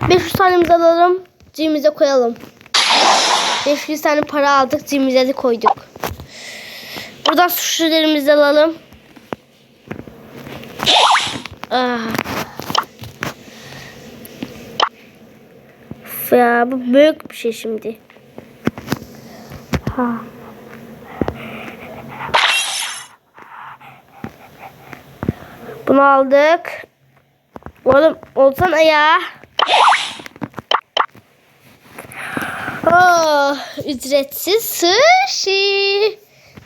500 tanemizi alalım. Cebimize koyalım. 500 tane para aldık. Cebimize de koyduk. Buradan suçlularımızı alalım. Ah. Ya bu büyük bir şey şimdi. Ha. Bunu aldık. Oğlum olsana ya. Oh, ücretsiz sushi.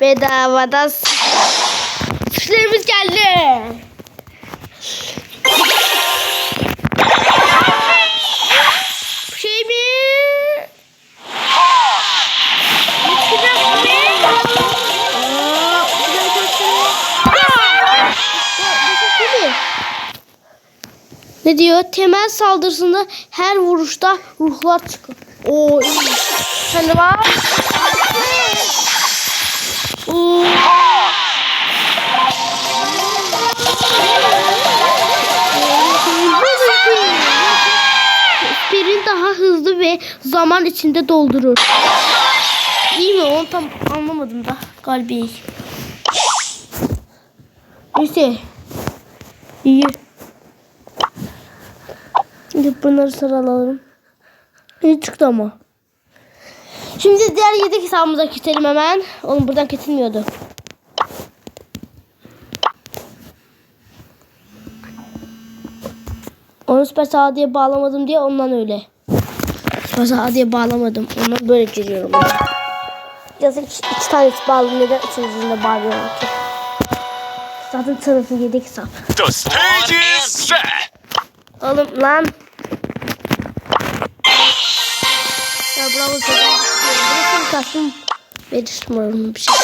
Bedavadan sushilerimiz geldi. Temel saldırısında her vuruşta ruhlar çıkıyor. Oo iyi. Sen de var. Oo. Spirin daha hızlı ve zaman içinde doldurur. İyi mi? Onu tam anlamadım da. Galiba. Neyse. İyi. Şimdi bunları sıralayalım. İyi çıktı ama. Şimdi diğer yedek hesabımıza geçelim hemen. Oğlum buradan kesilmiyordu. Onu süper sağa diye bağlamadım diye ondan öyle. Süper sağa diye bağlamadım. Ondan böyle giriyorum. Yazık iki, iki tanesi bağlı. Neden üçüncüsünde bağlıyorum ki? Zaten tarafı yedek hesap. The stage is set. Oğlum lan. Ya bravo. Burası kaçtım. Verirtim bir şey.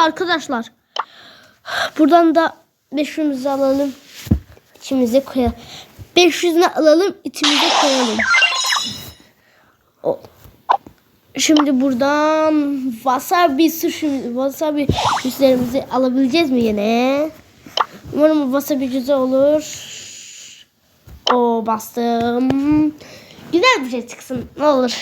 Arkadaşlar. Buradan da 500'ümüzü alalım. İçimize koyalım. 500'ünü alalım. içimize koyalım. Şimdi buradan wasabi sushi, wasabi süslerimizi alabileceğiz mi yine? Umarım wasabi güzel olur. O bastım. Güzel bir şey çıksın. Ne olur.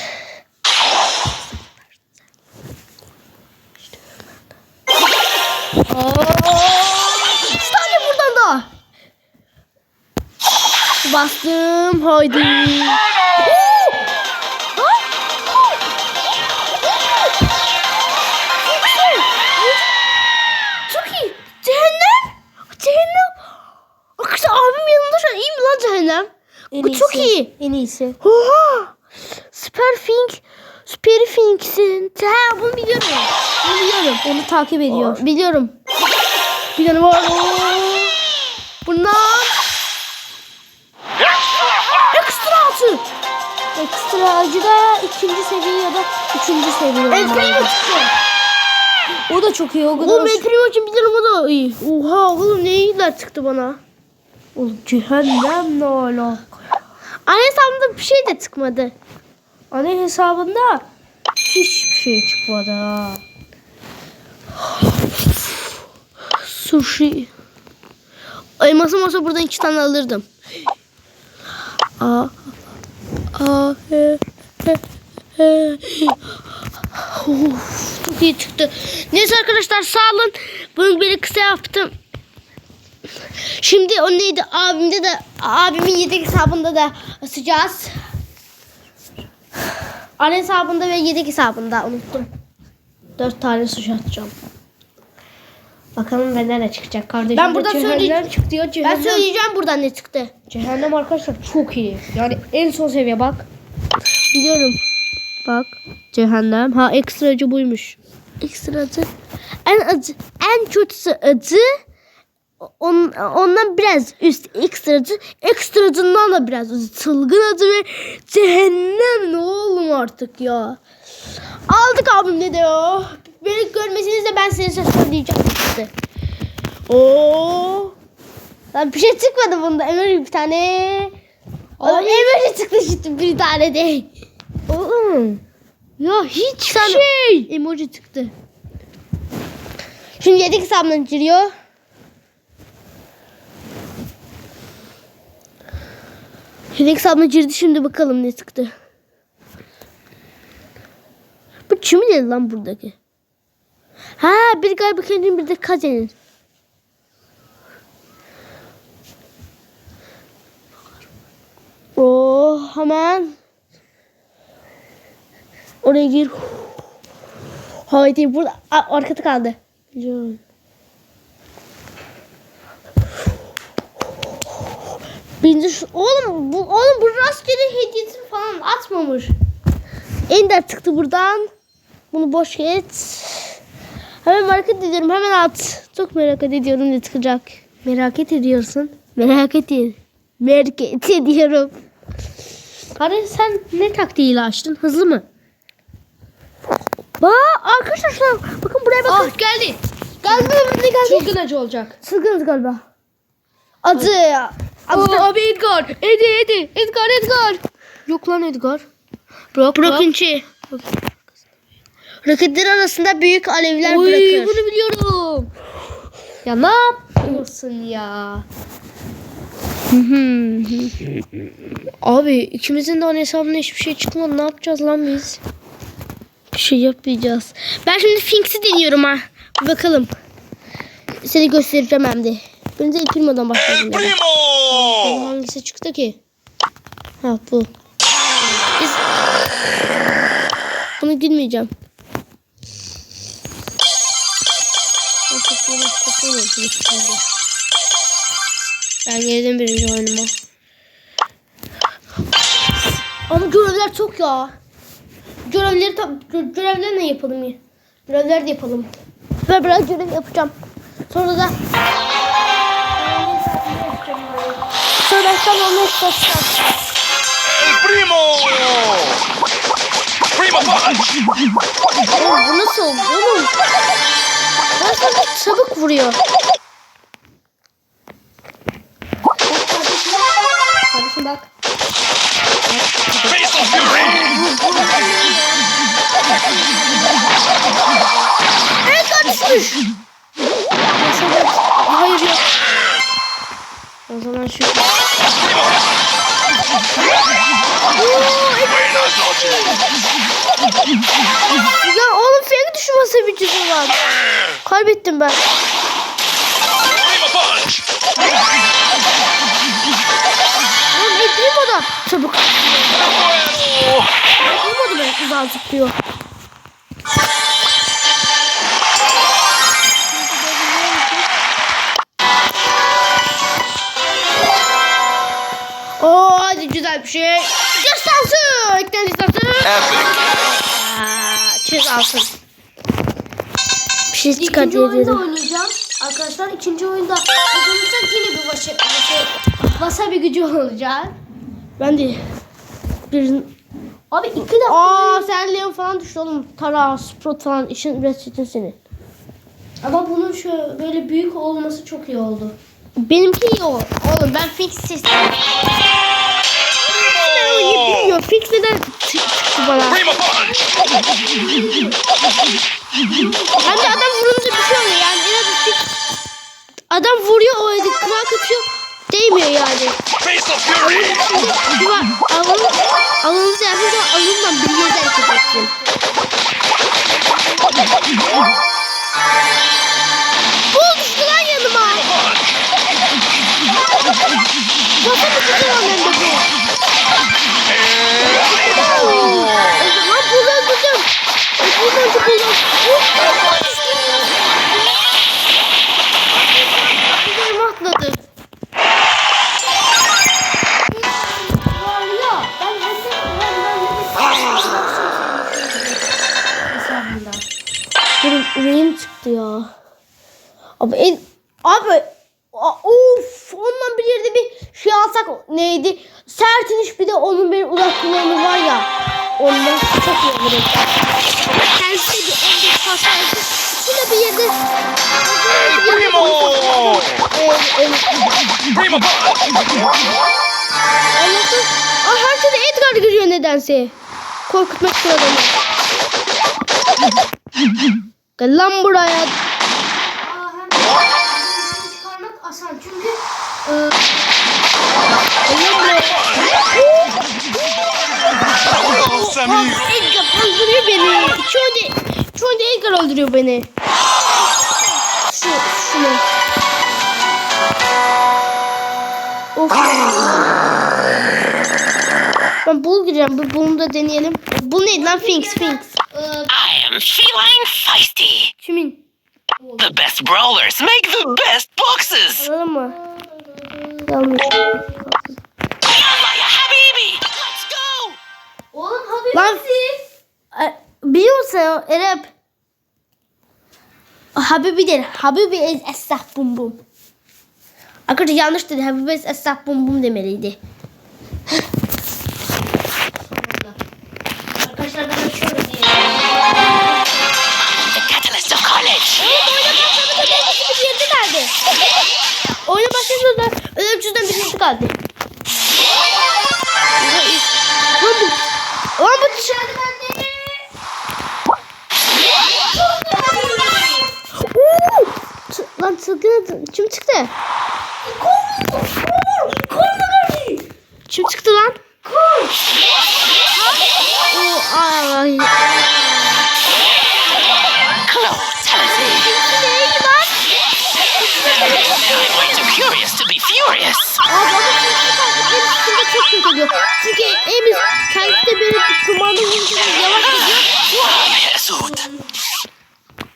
Bastım. Haydi. Çok iyi. Cehennem. Cehennem. Arkadaşlar abim yanımda şu an. İyi mi lan cehennem? Bu çok iyi. En iyisi. Oha! Superfink. Superfink'sin. Ha bunu biliyorum. Bunu biliyorum. Onu takip ediyor. O, biliyorum. Bir tane var. Bundan. Altı. Ekstra acı da ikinci seviye ya da üçüncü seviye. O da çok iyi. O kadar. Oğlum El Primo için biliyorum o da iyi. Oha oğlum ne iyiler çıktı bana. Oğlum cehennem ne alaka? Anne hesabımda bir şey de çıkmadı. Anne hesabında hiçbir şey çıkmadı ha. Sushi. Elmasım olsa buradan iki tane alırdım. Aa. Of, çok iyi çıktı. Neyse arkadaşlar sağ olun. Bunu böyle kısa yaptım. Şimdi o neydi abimde de abimin yedek hesabında da asacağız. Ana hesabında ve yedek hesabında unuttum. Dört tane suç atacağım. Bakalım benden ne çıkacak kardeşim. Ben Cehennem söyleyeceğim. çıktı ya Ben cehennem. söyleyeceğim buradan ne çıktı. Cehennem arkadaşlar çok iyi. Yani en son seviye bak. Biliyorum. Bak. Cehennem. Ha ekstracı buymuş. Ekstracı. En acı. En kötüsü acı. On, ondan biraz üst ekstracı. Ekstracından da biraz üst. Çılgın acı ve cehennem ne oğlum artık ya. Aldık abim dedi o. Beni görmeseniz de ben size söyleyeceğim işte. Oo. Lan bir şey çıkmadı bunda. Emoji bir tane. Abi emoji çıktı işte bir tane değil. Oğlum. Ya hiç şey. Emoji çıktı. Şimdi yedik hesabından giriyor. Yedik hesabına girdi şimdi bakalım ne çıktı. Bu kimin lan buradaki? Ha bir galiba kendinin bir de kazenin. Oh hemen. Oraya gir. Haydi burada Aa, arkada kaldı. Biliyorum. Şu- oğlum bu oğlum bu rastgele hediyesini falan atmamış. Ender çıktı buradan. Bunu boş geç. Hemen merak ediyorum hemen at. Çok merak ediyorum ne çıkacak. Merak ediyorsun. Merak ediyorum. Merak ediyorum. Hadi sen ne taktiğiyle açtın? Hızlı mı? Bak arkadaşlar bakın buraya bakın. Ah geldi. Geldi ne geldi? Çılgın acı olacak. Çılgınız galiba. Adı. Adı Oo, abi Edgar. Edi Edi. Edgar Edgar. Yok lan Edgar. Bırak bırak. Brokinçi. Roketler arasında büyük alevler Oy bırakır. bunu biliyorum. Ya ne yapıyorsun ya? Abi ikimizin de ana hesabına hiçbir şey çıkmadı. Ne yapacağız lan biz? Bir şey yapmayacağız. Ben şimdi Finks'i deniyorum ha. Bakalım. Seni göstereceğim hem de. Önce ilk filmadan El başlayalım. ya. primo. Hangisi çıktı ki? Ha bu. Biz... Bunu gülmeyeceğim. Ben geldim birinci oyunuma. Ama görevler çok ya. Görevleri tam gö- görevleri ne yapalım ya? Görevler de yapalım. Ben biraz görev yapacağım. Sonra da Sonra ben sana onu yapacağım. El primo. Primo punch. Bu nasıl oldu oğlum? Nasıl bir çabuk vuruyor. Kardeşim bak. Kardeşim. Evet kardeşmiş. Hayır yok. O zaman şu oğlum düşmesi bir cüzü var. Kaybettim ben. Oğlum ekleyeyim o da. Çabuk. Olmadı ben uzağa zıplıyor. Oo hadi güzel bir şey. Destansı. Eklen destansı. Epic. Aa, alsın. Bir şey çıkar İkinci diye oyunda dedim. oynayacağım. Arkadaşlar ikinci oyunda kazanırsak yine bir başı, başı, wasabi gücü olacak. Ben de bir... Abi iki de Aa sen Leon falan düştü oğlum. Tara, Sprout falan işin üretsin seni. ama bunun şu böyle büyük olması çok iyi oldu. Benimki iyi o. Oğlum ben fix sistem. Bilmiyorum. Fix neden çı- çıktı bana? Punch. Bence adam vurunca bir şey oluyor yani. En az fix. Adam vuruyor o edi. Kırak atıyor. Değmiyor yani. Duvar alalım. Alalımızı yapınca alımdan bir yerden çekeceksin. Bu düştü lan yanıma. Zaten bir Benim yüreğim çıktı ya. Abi en... Abi Of ondan bir yerde bir şey alsak neydi? Sertiniş bir de onun bir uzak kullanımı var ya. Ondan çok iyi olur. De bir en büyük hastanesi. Şurada bir yerde Primo! Primo! Anlatın. Aa, her şeyde Edgar giriyor nedense. Korkutmak için adamı. Gel lan buraya. Aa, hem çıkarmak asan çünkü e. Oh! Edgar öldürüyor beni. Çoğunda, çoğunda Edgar öldürüyor beni. Şu, şunu. Of. Ben bul gireceğim. Bu bunu da deneyelim. Bu neydi lan? Finks, Finks. e, I am feline feisty. Kimin? The best brawlers make the best boxes. Anladın mı? Yanlış. Yalla ya habibi. Let's go. oğlum Habib Lan- misin? E, Biliyor musun Erep? Habibi değil. Habibi es esah bum bum. Arkadaşlar yanlış dedi. Habibi es esah bum bum demeliydi. 300'den birisi kaldı. Hadi. Oğlum bu dışarıda. Lan çılgın kim çıktı? Kim çıktı lan? Kol. Oh, ay.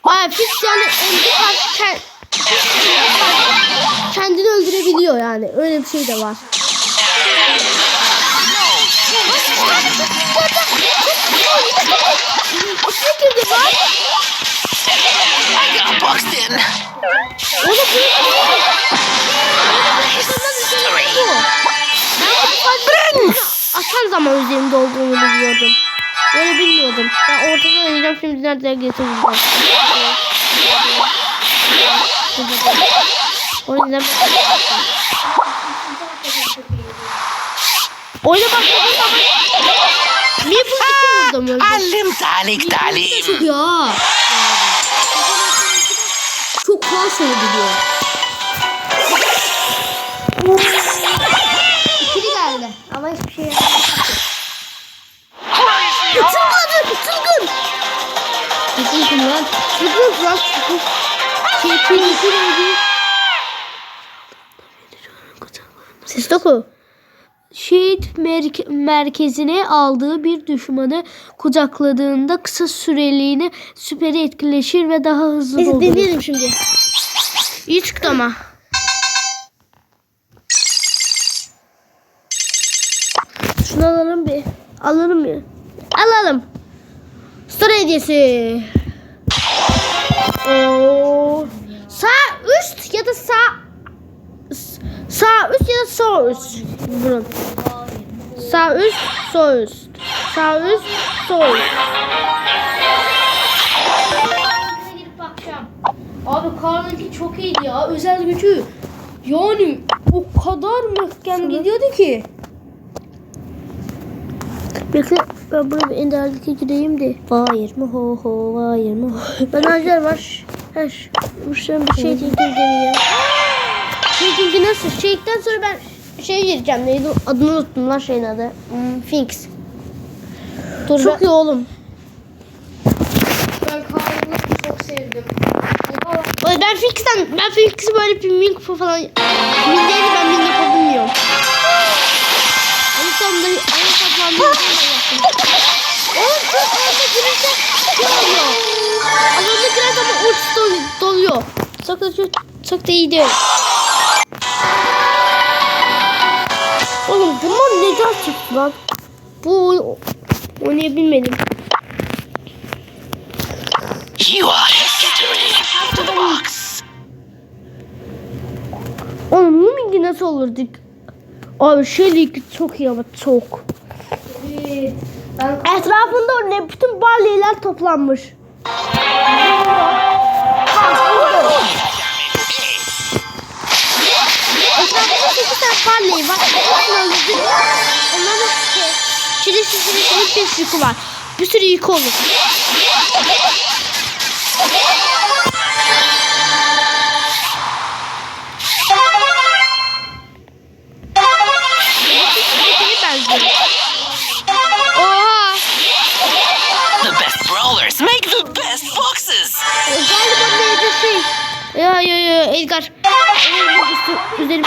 Aa fix yani karşı kend- kendini öldürebiliyor yani. Öyle bir şey de var. İçine girdi lan. I got boxed in. Oğlum bu History. bu. Ben bunu fazla atan zaman üzerinde olduğunu biliyordum. Öyle bilmiyordum. Ben ortada oynayacağım şimdi nerede getireceğim. O yüzden Oyuna başladığım zaman Maple iki vurdum öldüm. Alim talik talim. Çok ya. Çok fazla gidiyor. İkili Çılgın lan. Çılgın lan. Şey, çılgın. Ses doku. Şehit merke- merkezine aldığı bir düşmanı kucakladığında kısa süreliğine süperi etkileşir ve daha hızlı Biz deneyelim şimdi. İyi çıktı ama. Şunu alalım bir. Alalım bir. Alalım. Star hediyesi. Oo. Sağ üst ya da sağ sağ üst ya da sol üst. Bunun. Sağ üst, sol üst. Sağ üst, sol üst. Abi Karl'ınki çok iyiydi ya. Özel gücü. Yani o kadar möhkem gidiyordu ki. Bekle ben buraya bir enderdeki gideyim de. Hayır mı ho ho hayır mı ho. Ben Acar var. Her. Müşterim bir şey değil deneyeceğim. Şey nasıl? Şeyden sonra ben şey gireceğim. Neydi? Adını unuttum lan şeyin adı. Hmm, Finks. Dur Çok iyi oğlum. Ben Karl'ını çok sevdim. Ben Finks'ten ben Finks'i böyle bir mink falan mindeydi ben min yapabilmiyorum. Hani sonunda yaptım. Oğlum çok fazla şey oluyor. Alanda girer ama uç dolu- doluyor. Çok da çok, çok da iyi değil. Oğlum bunlar ne çıktı lan? Bu oynayabilmedim. You are history. The box. Oğlum Lumingi nasıl olurdu? Abi Shelly çok iyi ama çok. Evet. Ben Etrafında o ne bütün balyeler toplanmış. Etrafında 8 tane balye var. Öldürdük. Onların şey, çelik süsünün 5 yükü var. Bir sürü yük olur. beni.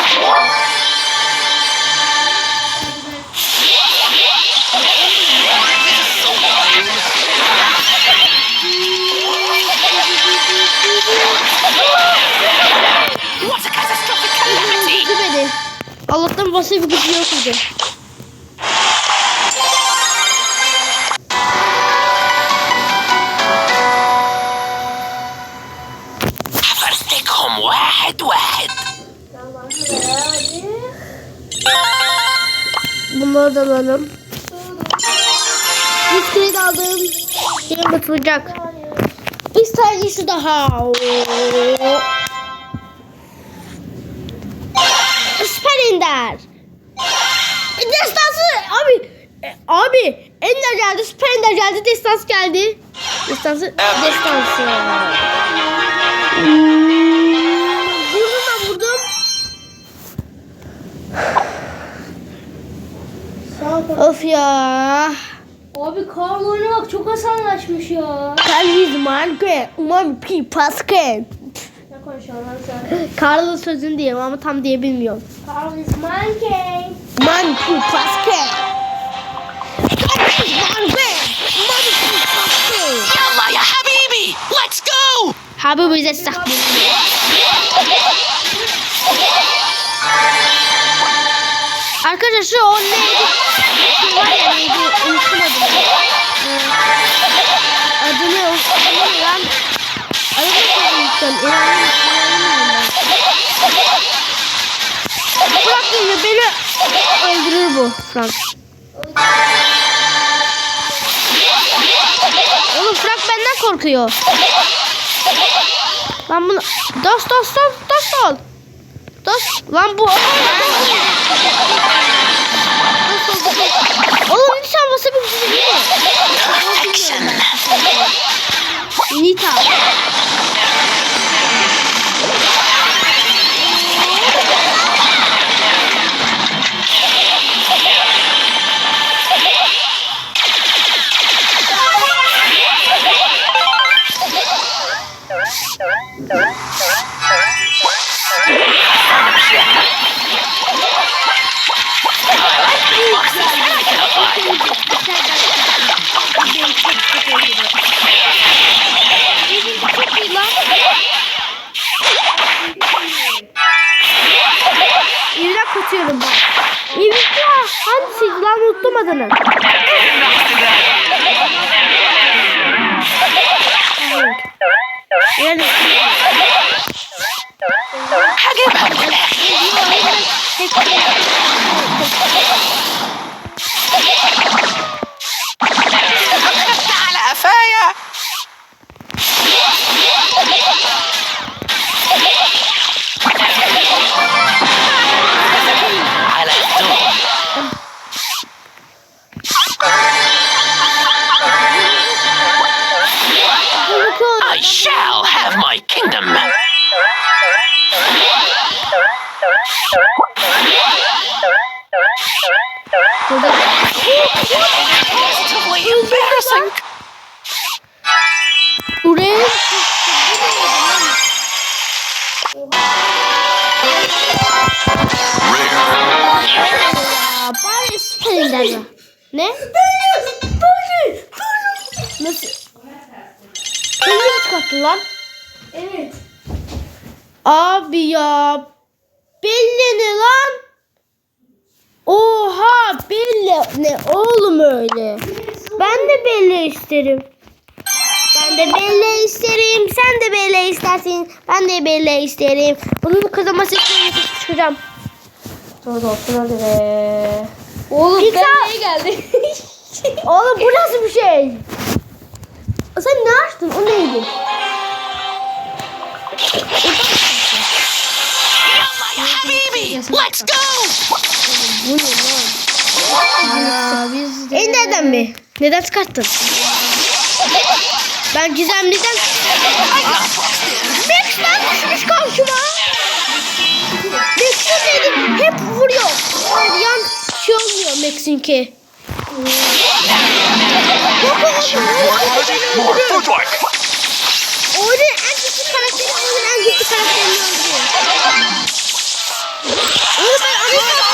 Allah'tan basit bir gücü yok idi. أفرتكهم واحد واحد Bunları da alalım. Bir kredi aldım. Yine batılacak. Bir tane şu daha. Süper Ender. Destansı abi. e, Abi Ender geldi, Süper Ender geldi, Destans geldi. Destansı, Destansı. Hmm, Of ya. Abi Kaan oynamak çok asanlaşmış ya. Carl is my. Umarım pi pasken. Ne konuşuyorsun diyeyim ama tam diye bilmiyorum. Carl is my gang. Man pi pasken. Carl is. Man pi pasken. Yalla ya habibi. Let's go. Habibi bize saklı. Arkadaşlar şu o neydi? Var ya neydi? Unuttum adını. Ee, Adını adını ne lan? Adını unuttum. İnanın Frank geliyor beni öldürür bu Frank. Oğlum Frank benden korkuyor. Lan bunu dost dost dost dost ol. Dost lan bu. Oğlum lütfen masa bir şey değil mi? Nita. Evet. Abi ya. Belli ne lan? Oha belli ne oğlum öyle. Ben de belli isterim. Ben de belli isterim. Sen de belli istersin. Ben de belli isterim. Bunun kazanması için çıkacağım. Dur olsun hadi be. Oğlum Pizza. ben neye geldi? Oğlum bu nasıl bir şey? Sen ne açtın? O neydi? Let's go! Bu ne lan? Aa, biz de... En neden mi? Neden çıkarttın? Ben gizemliden... Max'ten düşmüş karşıma. Max'in dedim hep vuruyor. Yan şey olmuyor Max'inki. Güçlü karakteri güçlü karakterini öldürüyor. Oğlum ben oynayacağım.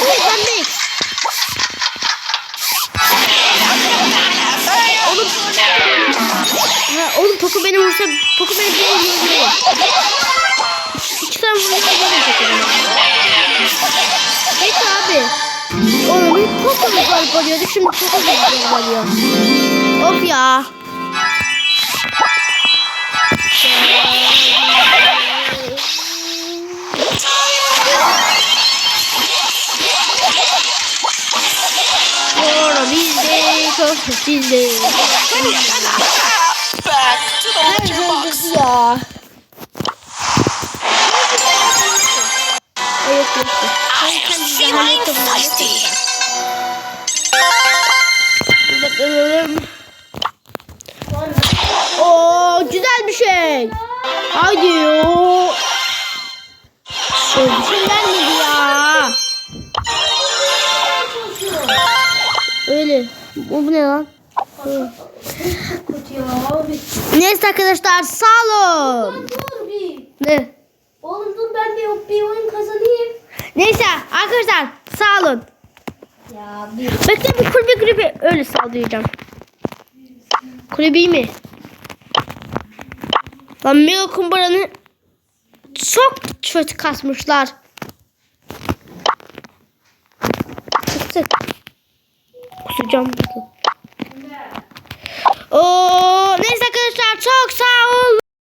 Oğlum ben. Oğlum Ha, oğlum Poco beni vursa Poco beni bir öldürüyor. İki tane. Oğlum Poco mu galip oluyordu şimdi Poco mu oluyor. Of ya. Sonra bizde çok bizde. Back to the litter box. Ya. Evet evet. I am feeling thirsty. Bakalım. Oo güzel bir şey. Haydi o. Şöyle bir şey gelmedi ya. Öyle. Bu, bu ne lan? Neyse arkadaşlar sağ olun. Ne? Oğlum dur ben bir, bir oyun kazanayım. Neyse arkadaşlar sağ olun. Ya bir. Bekle bir kulübe kulübe öyle sağlayacağım. Kulübeyi mi? Lan Melo kumbaranı çok kötü kasmışlar. Tık Kusacağım burada. Oo, neyse arkadaşlar çok sağ olun.